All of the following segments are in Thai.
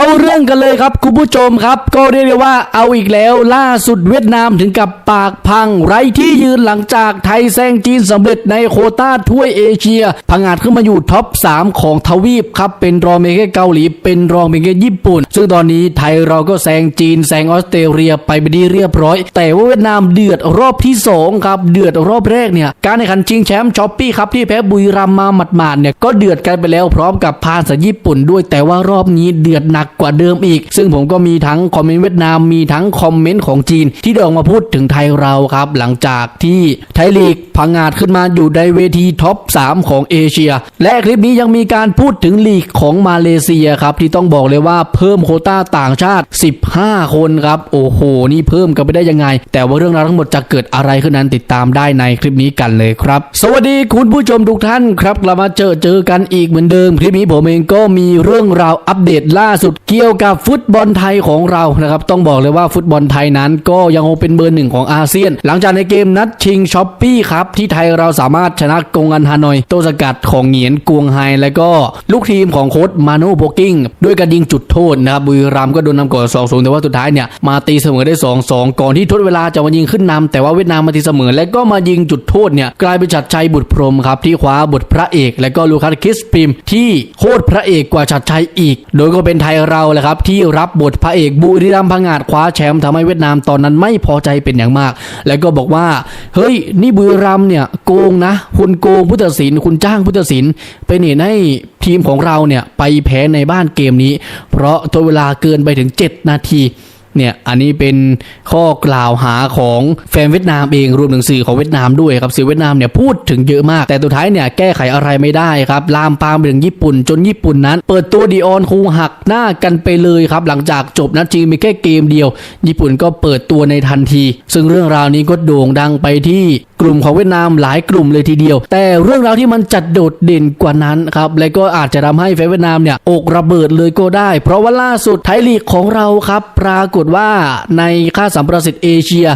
เข้าเรื่องกันเลยครับคุณผู้ชมครับ ก็เรียกได้ว่าเอาอีกแล้วล่าสุดเวียดนามถึงกับปากพังไร้ที่ยืนหลังจากไทยแซงจีนสำเร็จในโคต้าถ้วยเอเชียพังอาจขึ้นมาอยู่ท็อป 3 ของทวีปครับเป็นรองเพียงแค่เกาหลี เป็นรองเพียงแค่ญี่ปุ่น ซึ่งตอนนี้ไทยเราก็แซงจีนแซงออสเตรเลียไปไปนที่เรียบร้อย แต่ว่าเวียดนามเดือดรอบที่สองครับเดือดรอบแรกเนี่ยการแข่งขันชิงแชมป์ช้อปปี้ครับที่แพ้บุรีรัมย์มาหมาดๆเนี่ยก็เดือดกันไปแล้วพร้อมกับพานสญี่ปุ่นด้วยแต่ว่ารอบนี้เดือดหนักกว่าเดิมอีก ซึ่งผมก็มีทั้งคอมเมนต์เวียดนามมีทั้งคอมเมนต์ของจีน ที่ได้ออกมาพูดถึงไทยเราครับ หลังจากที่ไทยลีกพังงาดขึ้นมาอยู่ในเวทีท็อป 3 ของเอเชีย และคลิปนี้ยังมีการพูดถึงลีกของมาเลเซียครับ ที่ต้องบอกเลยว่าเพิ่มโคต้าต่างชาติ 15 คนครับ โอ้โห นี่เพิ่มกันไปได้ยังไง แต่ว่าเรื่องราวทั้งหมดจะเกิดอะไรขึ้นนั้นติดตามได้ในคลิปนี้กันเลยครับ สวัสดีคุณผู้ชมทุกท่านครับกลับมาเจอเจอกันอีกเหมือนเดิม คลิปนี้ผมเองก็มีเรื่องราวอัปเดตล่าสุดเกี่ยวกับฟุตบอลไทยของเรานะครับต้องบอกเลยว่าฟุตบอลไทยนั้นก็ยังคงเป็นเบอร์หนึ่งของอาเซียน หลังจากในเกมนัดชิงช้อปปี้ครับที่ไทยเราสามารถชนะกงอันฮานอย โตสกัดของเหงียนกวงไฮและก็ลูกทีมของโค้ชมาโนโบกิ้งด้วยการยิงจุดโทษนะครับบุรีรัมย์ก็โดนนำก่อน2 0แต่ว่าสุดท้ายเนี่ยมาตีเสมอได้ 2 2 ก่อนที่ทดเวลาจะมายิงขึ้นนำแต่ว่าเวียดนามมาตีเสมอ และก็มายิงจุดโทษเนี่ยกลายเป็นชัดชัยบุตรพรมครับที่คว้าบทพระเอก และก็ลูคัสคิสปิมที่โคตรพระเอกกว่าชัดชัยอีก โดยก็เป็นไทยเราแหละครับที่รับบทพระเอกบุรีรัมย์พังงาดคว้าแชมป์ทำให้เวียดนามตอนนั้นไม่พอใจเป็นอย่างมาก แล้วก็บอกว่า เฮ้ย นี่บุรีรัมย์เนี่ยโกงนะ คุณโกงผู้ตัดสิน คุณจ้างผู้ตัดสินเป็นเหตุให้ทีมของเราเนี่ยไปแพ้ในบ้านเกมนี้ เพราะตัวเวลาเกินไปถึง 7 นาที เนี่ยอันนี้เป็นข้อกล่าวหาของแฟนเวียดนามเองรวมถึงสื่อของเวียดนามด้วยครับสื่อเวียดนามเนี่ยพูดถึงเยอะมาก แต่ตัวท้ายเนี่ยแก้ไขอะไรไม่ได้ครับลามปามไปถึงญี่ปุ่น จนญี่ปุ่นนั้น เปิดตัวดีออนคูหักหน้ากันไปเลยครับ หลังจากจบนัดจริงมีแค่เกมเดียว ญี่ปุ่นก็เปิดตัวในทันที ซึ่งเรื่องราวนี้ก็โด่งดังไปที่ กลุ่มของเวียดนามหลายกลุ่มเลยทีเดียว แต่เรื่องราวที่มันจัดโดดเด่นกว่านั้นครับและก็อาจจะทำให้แฟนเวียดนามเนี่ยอกระเบิดเลยก็ได้ เพราะว่าล่าสุดไทยลีกของเราครับ ปรากฏว่าในค่าสัมประสิทธิ์เอเชีย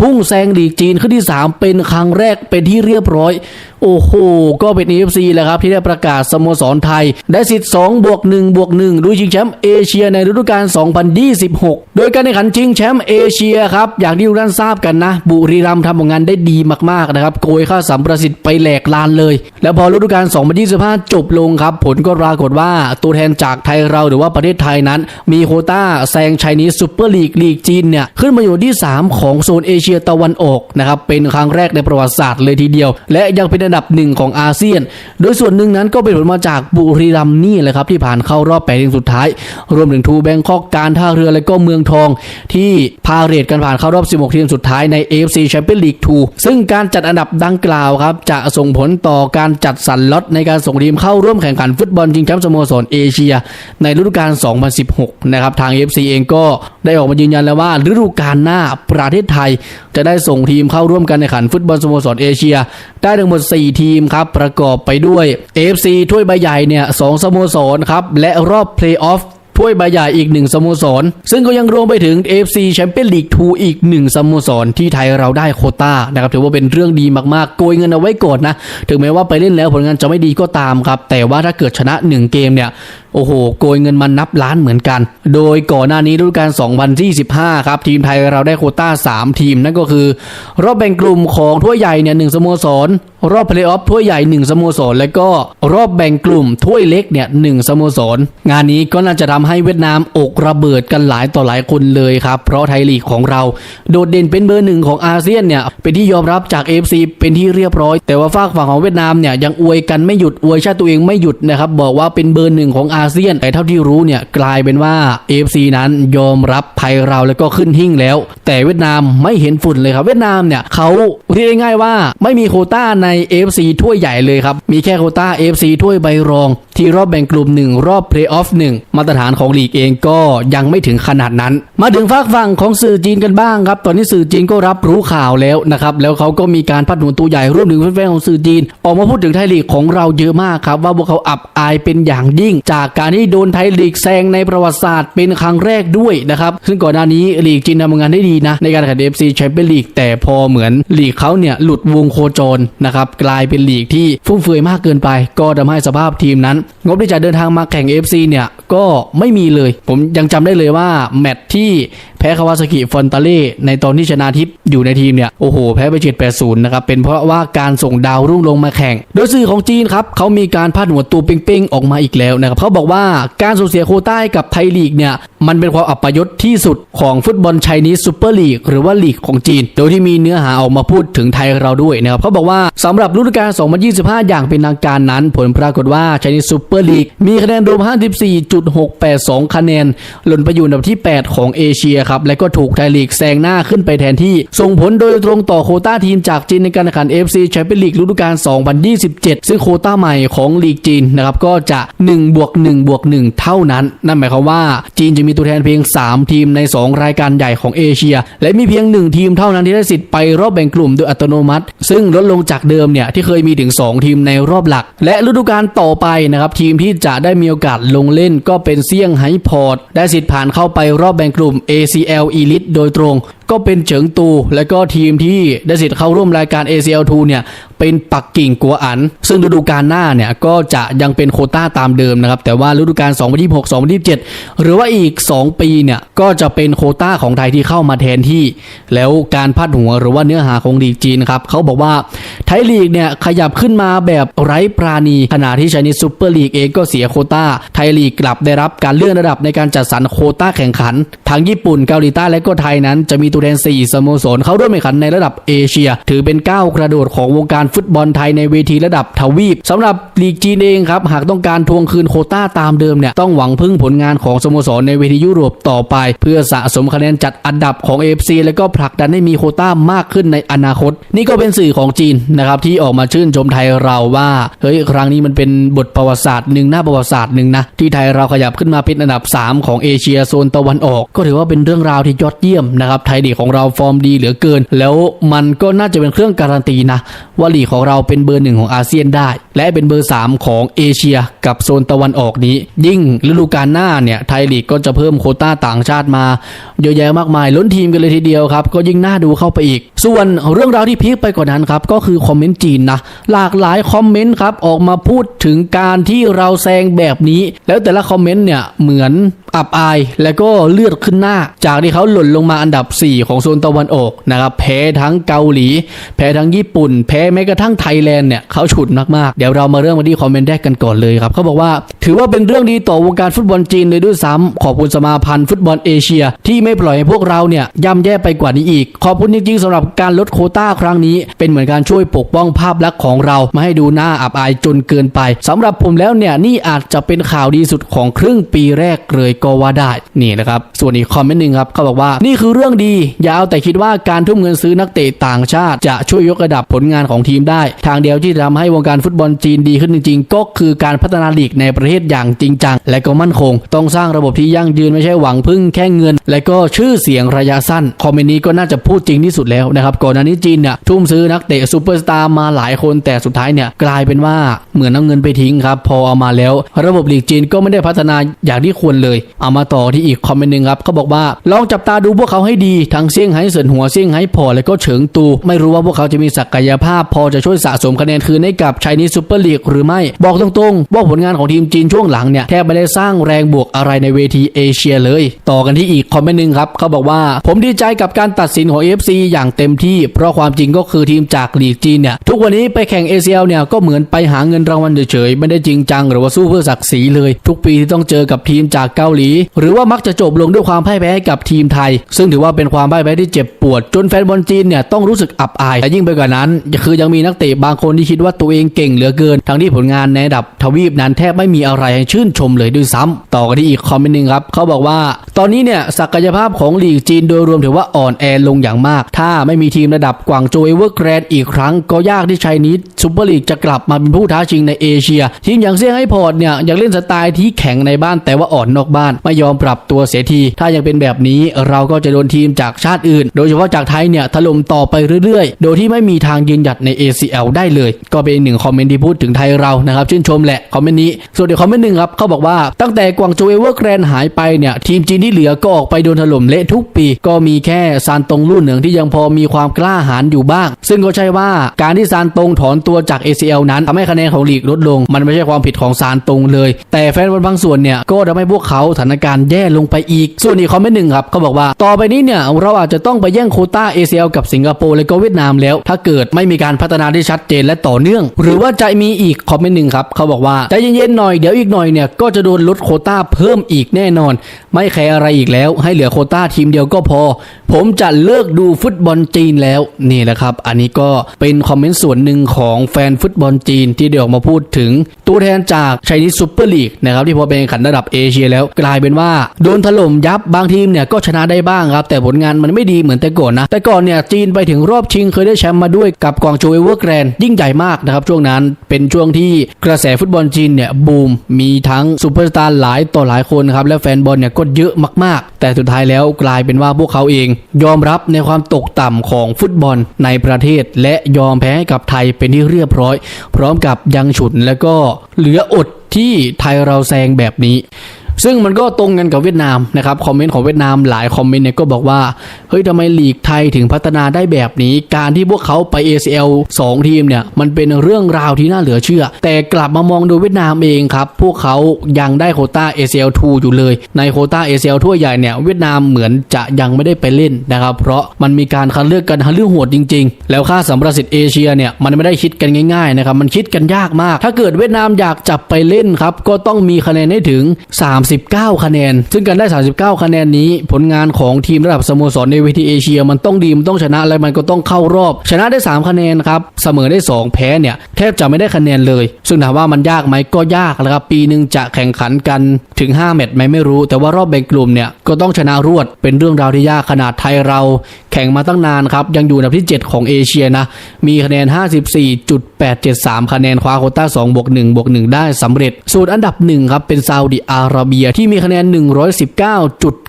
พุ่งแซงลีกจีนขึ้นที่ 3 เป็นครั้งแรกเป็นที่เรียบร้อย โอ้โห ก็เป็น AFC แหละครับ ที่ได้ประกาศสโมสรไทย ได้สิทธิ์2บวก1บวก1ดูชิงแชมป์เอเชียในฤดูกาล 2026 โดยการแข่งขันชิงแชมป์เอเชียครับ อย่างที่ทุกท่านทราบกันนะ บุรีรัมย์ทำผลงานได้ดีมากๆนะครับโกยค่าสัมประสิทธิ์ไปแหลกลานเลย แล้วพอฤดูกาล 2025 จบลงครับ ผลก็ปรากฏว่าตัวแทนจากไทยเราหรือว่าประเทศไทยนั้น มีโคต้าแซงไชนีสซูเปอร์ลีกลีกจีนเนี่ยขึ้นมาอยู่ที่ 3 ของโซนเอเชียตะวันออกนะครับเป็นครั้งแรกในประวัติศาสตร์เลยทีเดียว และยังเป็นอันดับหนึ่งของอาเซียน โดยส่วนหนึ่งนั้นก็เป็นผลมาจากบุรีรัมย์นี่แหละครับที่ผ่านเข้ารอบแปดทีมสุดท้าย รวมถึงทูแบงคอกการท่าเรือและก็เมืองทอง ที่พาเรทกันผ่านเข้ารอบ 16 ทีมสุดท้ายใน AFC Champions League 2 ซึ่งการจัดอันดับดังกล่าวครับจะส่งผลต่อการจัดสรรล็อตในการส่งทีมเข้าร่วมแข่งขันฟุตบอลชิงแชมป์สโมสรเอเชีย ในฤดูกาล 2016 นะครับทาง AFC เองก็ได้ออกมายืนยันแล้วว่าฤดูกาลหน้าประเทศไทย จะได้ส่งทีมเข้าร่วมกันในขันฟุตบอลสโมสรเอเชีย ได้ทั้งหมด 4 ทีมครับ ประกอบไปด้วย AFC ถ้วยใบใหญ่เนี่ยสสโมสรครับ และรอบเพลย์ออฟ ถ้วยใบใหญ่อีกหนึ่งสโมสร ซึ่งก็ยังรวมไปถึง AFC Champions League 2อีกหนึ่งสโมสรที่ไทยเราได้โคต้านะครับถือว่าเป็นเรื่องดีมากๆ โกยเงินเอาไว้ก่อนนะ ถึงแม้ว่าไปเล่นแล้วผลงานจะไม่ดีก็ตามครับ แต่ว่าถ้าเกิดชนะ 1 เกมเนี่ยโอ้โห โกยเงินมันนับล้านเหมือนกัน โดยก่อนหน้านี้ฤดูกาล2025ครับ ทีมไทยเราได้โคต้า 3 ทีม นั่นก็คือ รอบแบ่งกลุ่มของถ้วยใหญ่เนี่ยหนึ่งสโมสรรอบเพลย์ออฟถ้วยใหญ่1สโมสร และก็รอบแบ่งกลุ่มถ้วยเล็กเนี่ยหนึ่งสโมสร งานนี้ก็น่าจะทำให้เวียดนามอกระเบิดกันหลายต่อหลายคนเลยครับ เพราะไทยลีกของเราโดดเด่นเป็นเบอร์หนึ่งของอาเซียนเนี่ยเป็นที่ยอมรับจาก AFC เป็นที่เรียบร้อย แต่ว่าฝากฝั่งของเวียดนามเนี่ยยังอวยกันไม่หยุดอวยชาติตัวเองไม่หยุดนะครับบอกว่าเป็นเบอร์หนึ่งของอาเซียน แต่เท่าที่รู้เนี่ยกลายเป็นว่า AFC นั้นยอมรับไทยเราแล้วก็ขึ้นหิ่งแล้ว แต่เวียดนามไม่เห็นฝุ่นเลยครับเวียดนามเนี่ยเขาเรียกง่ายๆว่าไม่มีโคต้าใน AFC ถ้วยใหญ่เลยครับ มีแค่โคต้า AFC ถ้วยใบรอง ที่รอบแบ่งกลุ่มหนึ่งรอบเพลย์ออฟหนึ่งมาตรฐานของลีกเองก็ยังไม่ถึงขนาดนั้น มาถึงฝากฝั่งของสื่อจีนกันบ้างครับ ตอนนี้สื่อจีนก็รับรู้ข่าวแล้วนะครับ แล้วเขาก็มีการพัดหนุนตัวใหญ่รวมถึงแฟนๆของสื่อจีน ออกมาพูดถึงไทยลีกของเราเยอะมากครับ ว่าพวกเขาอับอายเป็นอย่างยิ่ง จากการที่โดนไทยลีกแซงในประวัติศาสตร์เป็นครั้งแรกด้วยนะครับซึ่งก่อนหน้านี้ลีกจีนทำงานได้ดีนะในการแข่งเอฟซีแชมเปี้ยนลีกแต่พอเหมือนลีกเขาเนี่ยหลุดวงโคจรนะครับกลายเป็นลีกที่ฟุ่มเฟือยมากเกินไป ก็ทำให้สภาพทีมนั้นงบที่จะเดินทางมาแข่ง AFC เนี่ย ก็ไม่มีเลย ผมยังจำได้เลยว่า แมตที่แพ้คาวาซากิฟอนตาเล่ในตอนที่ชนะทิพย์อยู่ในทีมเนี่ย โอ้โห แพ้ไป7 8 0นย์นะครับ เป็นเพราะว่าการส่งดาวรุ่งลงมาแข่ง โดยสื่อของจีนครับเขามีการพาดหัวตัวเป้งๆ ออกมาอีกแล้วนะครับเขาบอกว่าการสูญเสียโคต้ากับไทยลีกเนี่ยมันเป็นความอัปยศที่สุดของฟุตบอลไชนีสซูเปอร์ลีกหรือว่าลีกของจีน โดยที่มีเนื้อหาออกมาพูดถึงไทยเราด้วยนะครับเขาบอกว่าสำหรับฤดูกาล2025 อย่างเป็นทางการนั้น ผลปรากฏว่าไชนีสซูเปอร์ลีกมีคะแนนรวม5.682 คะแนน หล่นไปอยู่อันดับที่ 8 ของเอเชียครับ และก็ถูกไทยลีกแซงหน้าขึ้นไปแทนที่ ส่งผลโดยตรงต่อโคต้าทีมจากจีนในการแข่งขัน FC แชมเปี้ยนลีกฤดูกาล 2027 ซึ่งโคต้าใหม่ของลีกจีนนะครับก็จะ1บวก1บวก1เท่านั้น นั่นหมายความว่าจีนจะมีตัวแทนเพียง 3 ทีมใน 2 รายการใหญ่ของเอเชีย และมีเพียง 1 ทีมเท่านั้นที่ได้สิทธิ์ไปรอบแบ่งกลุ่มโดยอัตโนมัติ ซึ่งลดลงจากเดิมเนี่ยที่เคยมีถึง 2 ทีมในรอบหลัก และฤดูกาลต่อไปนะครับทีมที่จะได้มีโอกาสลงเล่นก็เป็นเซี่ยงไฮ้พอร์ตได้สิทธิ์ผ่านเข้าไปรอบแบ่งกลุ่ม ACL Elite โดยตรง ก็เป็นเฉิงตู และก็ทีมที่ได้สิทธิ์เข้าร่วมรายการ ACL2 เนี่ยเป็นปักกิ่งกัวอัน ซึ่งฤดูกาลหน้าเนี่ยก็จะยังเป็นโคต้าตามเดิมนะครับ แต่ว่าฤดูกาล 2026 2027 หรือว่าอีก 2 ปีเนี่ยก็จะเป็นโคต้าของไทยที่เข้ามาแทนที่ แล้วการพัดหัวหรือว่าเนื้อหาของลีกจีนครับเขาบอกว่าไทยลีกเนี่ยขยับขึ้นมาแบบไร้ปราณีขณะที่ชนิดซูเปอร์ลีกเองก็เสียโคต้า ไทยลีกกลับได้รับการเลื่อนระดับในการจัดสรรโคต้าแข่งขันทั้งญี่ปุ่นเกาหลีใต้และก็ไทยนั้นจะมีตัวแทน4 สโมสรเข้าร่วมแข่งขันในระดับเอเชีย ถือเป็นก้าวกระโดดของวงการฟุตบอลไทยในเวทีระดับทวีปสำหรับลีกจีนเองครับ หากต้องการทวงคืนโคต้าตามเดิมเนี่ยต้องหวังพึ่งผลงานของสโมสรในเวทียุโรปต่อไป เพื่อสะสมคะแนนจัดอันดับของ AFC และก็ผลักดันให้มีโคต้ามากขึ้นในอนาคต นี่ก็เป็นสื่อของจีนนะครับที่ออกมาชื่นชมไทยเราว่าเฮ้ยครั้งนี้มันเป็นบทประวัติศาสตร์หนึ่งหน้าประวัติศาสตร์หนึ่งนะที่ไทยเราขยับขึ้นมาเป็นอันดับ 3 ของเอเชียโซนตะวันออก ก็ถือว่าเป็นเรื่องราวที่ยอดเยี่ยมนะครับไทยลีกของเราฟอร์มดีเหลือเกิน แล้วมันก็น่าจะเป็นเครื่องการันตีนะ ว่าลีกของเราเป็นเบอร์หนึ่งของอาเซียนได้ และเป็นเบอร์ 3 ของเอเชียกับโซนตะวันออกนี้ ยิ่งฤดูกาลหน้าเนี่ยไทยลีกก็จะเพิ่มโคต้าต่างชาติมาเยอะแยะมากมาย ล้นทีมกันเลยทีเดียวครับ ก็ยิ่งน่าดูเข้าไปอีก ส่วนเรื่องราวที่พีคไปกว่านั้นครับก็คือคอมเมนต์จีนนะหลากหลายคอมเมนต์ครับออกมาพูดถึงการที่เราแซงแบบนี้ แล้วแต่ละคอมเมนต์เนี่ยเหมือนอับอาย และก็เลือดขึ้นหน้า จากที่เขาหล่นลงมาอันดับ 4ของโซนตะวันออกนะครับแพ้ทั้งเกาหลี แพ้ทั้งญี่ปุ่น แพ้แม้กระทั่งไทยแลนด์เนี่ยเขาฉุดมากๆ เดี๋ยวเรามาเริ่มกันที่คอมเมนต์แรกกันก่อนเลยครับเขาบอกว่าถือว่าเป็นเรื่องดีต่อวงการฟุตบอลจีนเลยด้วยซ้ำขอบคุณสมาพันธ์ฟุตบอลเอเชีย ที่ไม่ปล่อยให้พวกเราเนี่ยย่ำแย่ไปกว่านี้อีก ขอบคุณจริงๆสำหรับการลดโคต้าครั้งนี้ เป็นเหมือนการช่วยปกป้องภาพลักษณ์ของเราไม่ให้ดูหน้าอับอายจนเกินไปสำหรับผมแล้วเนี่ยนี่อาจจะเป็นข่าวดีสุดของครึ่งปีแรกเลยก็ว่าได้นี่นะครับส่วนอีกคอมเมนต์หนึ่งครับเขาบอกว่านี่คือเรื่องดีอย่าเอาแต่คิดว่าการทุ่มเงินซื้อนักเตะต่างชาติ จะช่วยยกระดับผลงานของทีมได้ ทางเดียวที่จะทำให้วงการฟุตบอลจีนดีขึ้นจริงๆ ก็คือการพัฒนาลีกในประเทศอย่างจริงจัง และก็มั่นคง ต้องสร้างระบบที่ยั่งยืนไม่ใช่หวังพึ่งแค่เงิน และก็ชื่อเสียงระยะสั้น คอมเมนต์นี้ก็น่าจะพูดจริงที่สุดแล้วนะครับก่อนหน้านี้จีนเนี่ยทุ่มซื้อนักเตะซูเปอร์สตาร์มาหลายคนแต่สุดท้ายเนี่ยกลายเป็นว่าเหมือนเอาเงินไปทิ้งครับพอเอามาแล้ว ระบบลีกจีนก็ไม่ได้พัฒนาอย่างที่ควรเลย เอามาต่อที่อีกคอมเมนต์หนึ่งครับเขาบอกว่าลองจับตาดูพวกเขาให้ดีทั้งเซี่ยงไฮ้เสินหัวเซี่ยงไฮ้พอและก็เฉิงตู ไม่รู้ว่าพวกเขาจะมีศักยภาพ พอจะช่วยสะสมคะแนนคืนให้กับชายนีซูเปอร์ลีกหรือไม่บอกตรงๆ ว่าผลงานของทีมจีนช่วงหลังเนี่ยแทบไม่ได้สร้างแรงบวกอะไรในเวทีเอเชียเลย ต่อกันที่อีกคอมเมนต์หนึ่งครับเขาบอกว่าผมดีใจกับการตัดสินของ AFC อย่างเต็มที่ เพราะความจริงก็คือทีมจากลีกจีนเนี่ยทุกวันนี้ไปแข่ง ACL เนี่ยก็เหมือนไปหาเงินรางวัลเฉยๆไม่ได้จริงจังหรือว่าสู้เพื่อศักดิ์ศรีเลย ทุกปีที่ต้องเจอกับทีมจากเกาหลี หรือว่ามักจะจบลงด้วยความพ่ายแพ้กับทีมไทย ซึ่งถือว่าเป็นความพ่ายแพ้ที่เจ็บปวด จนแฟนบอลจีนเนี่ยต้องรู้สึกอับอายและยิ่งไปกว่านั้นคือยังมีนักเตะบางคนที่คิดว่าตัวเองเก่งเหลือเกิน ทั้งที่ผลงานในระดับทวีปนั้นแทบไม่มีอะไรให้ชื่นชมเลยด้วยซ้ำต่อกันที่อีกคอมเมนต์หนึ่งครับเขาบอกว่า ตอนนี้เนี่ยศักยภาพของลีกจีนโดยรวมถือว่าอ่อนแอลงอย่างมาก ถ้าไม่มีทีมระดับกวางโจวเอเวอร์แกรนด์อีกครั้งก็ยากที่ชัยนิดซูเปอร์ลีกจะกลับมาเป็นผู้ท้าชิงในเอเชีย ทีมอย่างเซี่ยงไฮ้พอร์ตเนี่ยอยากเล่นสไตล์ที่แข็งในบ้านแต่ว่าอ่อนนอกบ้านไม่ยอมปรับตัวเสียที ถ้ายังเป็นแบบนี้เราก็จะโดนทีมจากจากชาติอื่น โดยเฉพาะจากไทยเนี่ยถล่มต่อไปเรื่อยๆ โดยที่ไม่มีทางยืนหยัดใน ACL ได้เลย ก็เป็นหนึ่งคอมเมนต์ที่พูดถึงไทยเรานะครับชื่นชมแหละคอมเมนต์นี้ส่วนอีกคอมเมนต์หนึ่งครับเขาบอกว่าตั้งแต่กวางโจเอเวอร์แกรนหายไปเนี่ยทีมจีนที่เหลือก็ออกไปโดนถล่มเละทุกปี ก็มีแค่ซานตงรุ่นหนึ่งที่ยังพอมีความกล้าหาญอยู่บ้าง ซึ่งก็ใช่ว่าการที่ซานตงถอนตัวจาก ACL นั้นทำให้คะแนนของลีกลดลง มันไม่ใช่ความผิดของซานตงเลย แต่แฟนบอลบางส่วนเนี่ยก็ทำให้พวกเขาสถานการณ์แย่ลงไปอีก ส่วนอีกคอมเมนต์หนึ่งครับเขาบอกว่าต่อไปนี้เนี่ยเราอาจจะต้องไปแย่งโคต้า ACL กับสิงคโปร์และก็เวียดนามแล้ว ถ้าเกิดไม่มีการพัฒนาที่ชัดเจนและต่อเนื่อง หรือว่าจะมีอีกคอมเมนต์หนึ่งครับเขาบอกว่าใจเย็นๆหน่อยเดี๋ยวอีกหน่อยเนี่ยก็จะโดนลดโคต้าเพิ่มอีกแน่นอน ไม่แคร์อะไรอีกแล้ว ให้เหลือโคต้าทีมเดียวก็พอ ผมจะเลิกดูฟุตบอลจีนแล้วนี่แหละครับ อันนี้ก็เป็นคอมเมนต์ส่วนหนึ่งของแฟนฟุตบอลจีนที่เดี๋ยวมาพูดถึง ตัวแทนจากไชนีซูเปอร์ลีกนะครับที่พอเป็นขันระดับเอเชียแล้วกลายเป็นว่าโดนถล่มยับบางทีมเนี่ยก็ชนะได้บ้างครับ แต่ผลงานมันไม่ดีเหมือนแต่ก่อนนะ แต่ก่อนเนี่ยจีนไปถึงรอบชิงเคยได้แชมป์มาด้วยกับกวางโจวเอเวอร์แกรนยิ่งใหญ่มากนะครับช่วงนั้นเป็นช่วงที่กระแสฟุตบอลจีนเนี่ยบูมมีทั้งซูเปอร์สตาร์หลายต่อหลายคนครับและแฟนบอลเนี่ยก็เยอะมากๆ แต่สุดท้ายแล้วกลายเป็นว่าพวกเขาเอง ยอมรับในความตกต่ำของฟุตบอลในประเทศ และยอมแพ้ให้กับไทยเป็นที่เรียบร้อย พร้อมกับยังฉุนแล้วก็เหลืออดที่ไทยเราแซงแบบนี้ ซึ่งมันก็ตรงกันกับเวียดนามนะครับคอมเมนต์ของเวียดนามหลายคอมเมนต์เนี่ยก็บอกว่าเฮ้ยทำไมลีกไทยถึงพัฒนาได้แบบนี้ การที่พวกเขาไป ACL 2 ทีมเนี่ยมันเป็นเรื่องราวที่น่าเหลือเชื่อ แต่กลับมามองดูเวียดนามเองครับ พวกเขายังได้โคต้า ACL 2 อยู่เลย ในโคต้า ACL ทั่วใหญ่เนี่ยเวียดนามเหมือนจะยังไม่ได้ไปเล่นนะครับ เพราะมันมีการคัดเลือกกันฮันเลือกโหดจริง ๆ แล้วค่าสัมประสิทธิ์เอเชียเนี่ยมันไม่ได้คิดกันง่ายๆนะครับมันคิดกันยากมาก ถ้าเกิดเวียดนามอยากจับไปเล่นครับก็ต้องมีคะแนนให้ถึง39 คะแนน ซึ่งการได้ 39 คะแนนนี้ ผลงานของทีมระดับสโมสรในเวทีเอเชีย มันต้องดีมันต้องชนะและมันก็ต้องเข้ารอบ ชนะได้ 3 คะแนนครับเสมอได้ 2 แพ้เนี่ยแทบจะไม่ได้คะแนนเลย ซึ่งถามว่ามันยากไหมก็ยากนะครับปีหนึ่งจะแข่งขันกันถึง 5 แมตช์ไหมไม่รู้ แต่ว่ารอบแบ่งกลุ่มเนี่ยก็ต้องชนะรวดเป็นเรื่องราวที่ยากขนาดไทยเรา แข่งมาตั้งนานครับยังอยู่อันดับที่ 7 ของเอเชียนะมีคะแนน 54.873 คะแนนคว้าโคต้า2บวก1บวก1ได้สำเร็จส่วนอันดับหนึ่งครับเป็นซาอุดิอาระเบียียที่มีคะแนน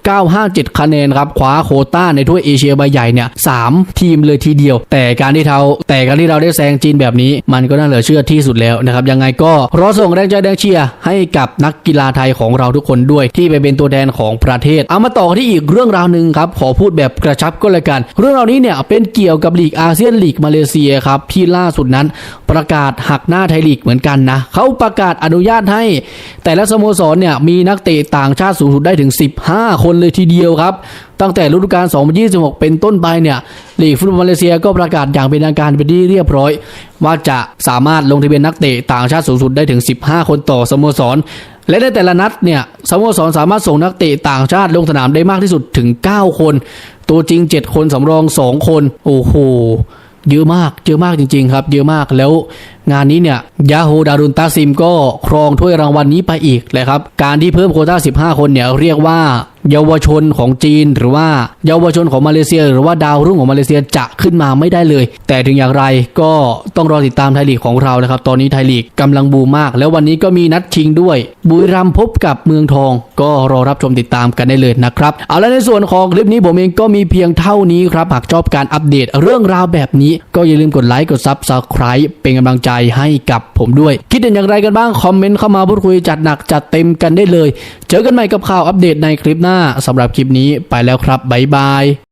957 คะแนนครับ คว้าโคต้าในถ้วยเอเชียใบใหญ่เนี่ยสามทีมเลยทีเดียว แต่การที่เราแต่การที่เราได้แซงจีนแบบนี้ มันก็น่าเหลือเชื่อที่สุดแล้วนะครับ ยังไงก็รอส่งแรงใจแรงเชียร์ให้กับนักกีฬาไทยของเราทุกคนด้วยที่ไปเป็นตัวแทนของประเทศ เอามาต่อที่อีกเรื่องราวหนึ่งครับ ขอพูดแบบกระชับก็แล้วกัน เรื่องราวนี้เนี่ยเป็นเกี่ยวกับลีกอาเซียนลีกมาเลเซียครับที่ล่าสุดนั้นประกาศหักหน้าไทยลีกเหมือนกันนะเขาประกาศอนุญาตให้ แต่ละสโมสรเนี่ยมีนักเตะต่างชาติสูงสุดได้ถึง 15 คนเลยทีเดียวครับ ตั้งแต่ฤดูกาล 2026 เป็นต้นไปเนี่ยลีกฟุตบอลมาเลเซียก็ประกาศอย่างเป็นทางการเป็นที่เรียบร้อย ว่าจะสามารถลงทะเบียนนักเตะต่างชาติสูงสุดได้ถึง 15 คนต่อสโมสร และในแต่ละนัดเนี่ยสโมสรสามารถส่งนักเตะต่างชาติลงสนามได้มากที่สุดถึง 9 คน ตัวจริง 7 คนสำรอง 2 คน โอ้โหเยอะมาก เยอะมากจริง ๆ ครับ เยอะมาก แล้วงานนี้เนี่ย ยาโฮดารุนตาซิมก็ครองถ้วยรางวัลนี้ไปอีกเลยครับ การที่เพิ่มโคต้า 15 คนเนี่ยเรียกว่า เยาวชนของจีน หรือว่าเยาวชนของมาเลเซีย หรือว่าดาวรุ่งของมาเลเซียจะขึ้นมาไม่ได้เลย แต่ถึงอย่างไรก็ต้องรอติดตามไทยลีกของเรานะครับ ตอนนี้ไทยลีกกำลังบูมมาก แล้ววันนี้ก็มีนัดชิงด้วย บุรีรัมย์พบกับเมืองทอง ก็รอรับชมติดตามกันได้เลยนะครับเอาละในส่วนของคลิปนี้ผมเองก็มีเพียงเท่านี้ครับหากชอบการอัปเดตเรื่องราวแบบนี้ก็อย่าลืมกดไลค์กดซับสไคร b e เป็นกำลังใจให้กับผมด้วย คิดเห็นอย่างไรกันบ้างคอมเมนต์เข้ามาพูดคุยจัดหนักจัดเต็มกันได้เลย เจอกันใหม่กับข่าวอัปเดตในคลิปหน้าสำหรับคลิปนี้ไปแล้วครับบ๊ายบาย